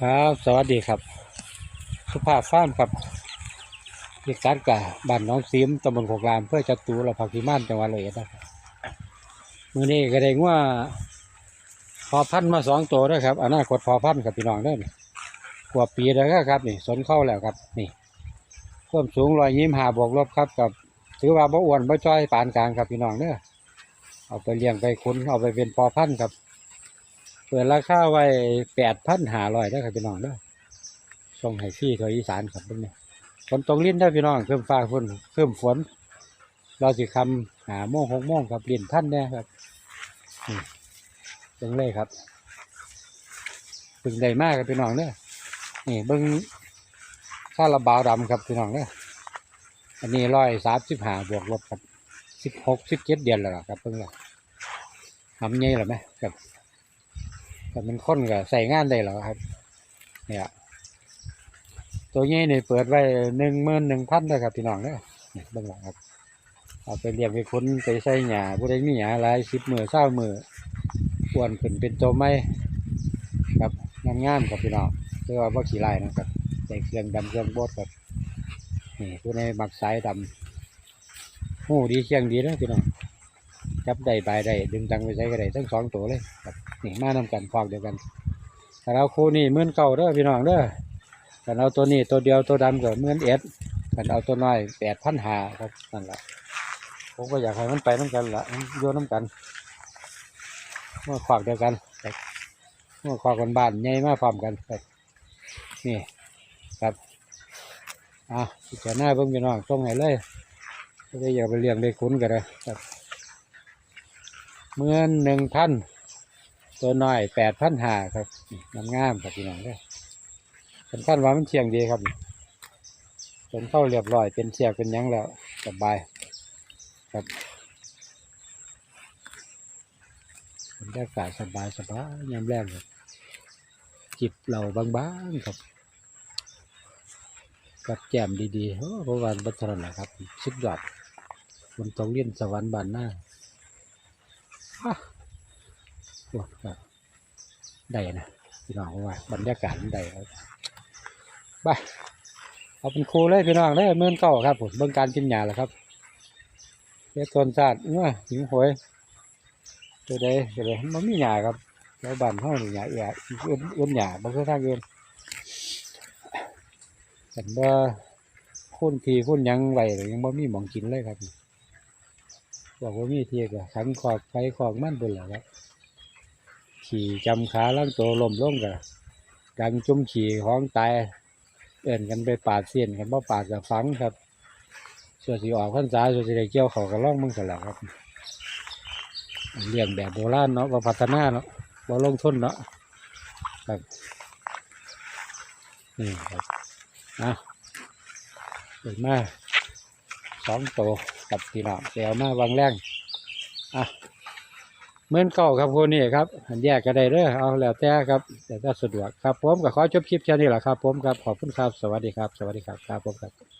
ครับ สวัสดีครับ สุภาพฟ้าร์มครับเรียกการกะบ้านน้องซิมตำบลโคกรามเพื่อจัตูและผักพิมานจังหวัดเลยนะครับมือนี้ก็ได้ว่าพอพันมาสองตัวด้วยครับอนาคตพอพันกับพี่น้องเด้อนี่กว่าปีแล้วครับนี่สนเข้าแล้วครับ นี่ความสูงรอยยิ้มหาบวกลบครับกับถือว่าบ่อ้วนบ่จ้อยปานกลางครับพี่น้องเด้อเอาไปเลี้ยงไปคุ้นเอาไปเป็นพอพันธุ์ครับ ปิดราคาไว้แปดพันหาร้อยได้ครับพี่น้องเด้อส่งให้ฟรีทั่วอีสานครับเพิ่นนี่ฝนตกลิ้นได้พี่น้องเพิ่มฟ้าฝนเพิ่มฝน เราสิคำหาโมงหกโมงครับเลิ้นท่านแน่ครับจังเลยครับเพิ่งได้มากครับพี่น้องเด้อนี่เบิ้งค่าระบาวดำครับพี่น้องเด้ออันนี้ร้อยสามสิบห้าบวกลบครับสิบหกสิบเจ็ดเดือนแล้วล่ะครับเพิ่งละทำเงี้ยหรือไหมครับ แต่มันค้นก็ใส่งานได้แล้วครับ เนี่ยตัวนี้นี่เปิดไว้หนึ่งหมื่นหนึ่งพันเลยครับพี่น้องเนี่ยเบื้องหลังครับ เอาไปเลี้ยงไปคุ้นไปใส่หญ้าผู้ใดมีหญ้าหลายสิบมือเศร้ามืออ้วนขึ้นเป็นตัวไม่ครับงามๆครับพี่น้องเรียกว่าบ่ขี่ลายนะครับใส่เครื่องดำเครื่องโบดครับนี่ผู้ใดมักสายดำหูดีเชียงดีนะพี่น้องจับได้บายได้ดึงตังไปใช้ก็ได้ทั้งสองตัวเลยครับ นี่มานำกันฟอกเดียวกันแต่เราคู่นี่หมื่นเก่าเด้อพี่น้องเด้อกันเอาตัวนี้ตัวเดียวตัวดำก็หมื่นเอ็ดกันเอาตัวน้อยแปดพันหาครับนั่นแหละผมก็อยากให้มันไปน้ำกันละโยนน้ำกันเมื่อขวากเดียวกันครับเมื่อขวากกันบ้านใหญ่มาพร้อมกันนี่ครับอะพิจารณาเบิ่งพี่น้องตรงไหนเลยก็ได้อยากไปเลี้ยงได้คุ้นกันเลยครับเมื่อหนึ่งพัน ตัวน้อยแปดพันหาครับงามงามครับพี่น้องเด้อสำคัญว่ามันเชียงดีครับจนเข้าเรียบร้อยเป็นเสียกเป็นยังแล้วสบายครับบรรยากาศสบายสบายยามแรงครับจิบเหล่าบางๆครับกับแจ่มดีๆโอ้พระวันบัตรนะครับสุดยอดบนตรงเลี้ยนสวรรค์บานหน้าอะโอ้ครับ ได้นะพี่น้องว่าบรรยากาศได้บไปเอาเป็นครูเลยพี่น้องเลยเมื่อนเก่าครับผมเบิ่งการกินหญ้าแหละครับเรียกตนชาสติเมื่อหิงหวยตัวใดตัวใดมันมีหญ้าครับแล้วบ้านเฮานี่หญ้าเอือเอื้นเอื้อนหญ้าบ่คือทางเอื่นแต่ว่าคุ้นทีคุ้นยังไว้เลยยังบ่มีหมองกินเลยครับบอกว่ามีเทียก็ขันขอกไฟขอกมันเบิ่นแหละครับ ขี่จำขาล่างตัวลมลงกะดังจุ่มขี่ของตายเอื่นกันไปปาดเสียนกันเพราะปาดกับฟังครับ ส่วนสีออกพรรษาส่วนสีได้เกี่ยวเขากับล่องมึงกันแล้วครับเลี้ยงแบบโบราณเนาะบ่พัฒนาเนาะบ่ลงทุนเนาะครับนี่ครับอะเปิดมาสองตัวกับพี่น้องเดี๋ยวมาวางแรงอะ เหมือนเก่าครับคนนี้ครับอันแยกก็ได้เด้อเอาแล้วแต่ครับแต่ถ้าสะดวกครับผมก็ขอจบคลิปแค่นี้แหละครับผมครับขอบคุณครับสวัสดีครับ สวัสดีครับครับผมครับ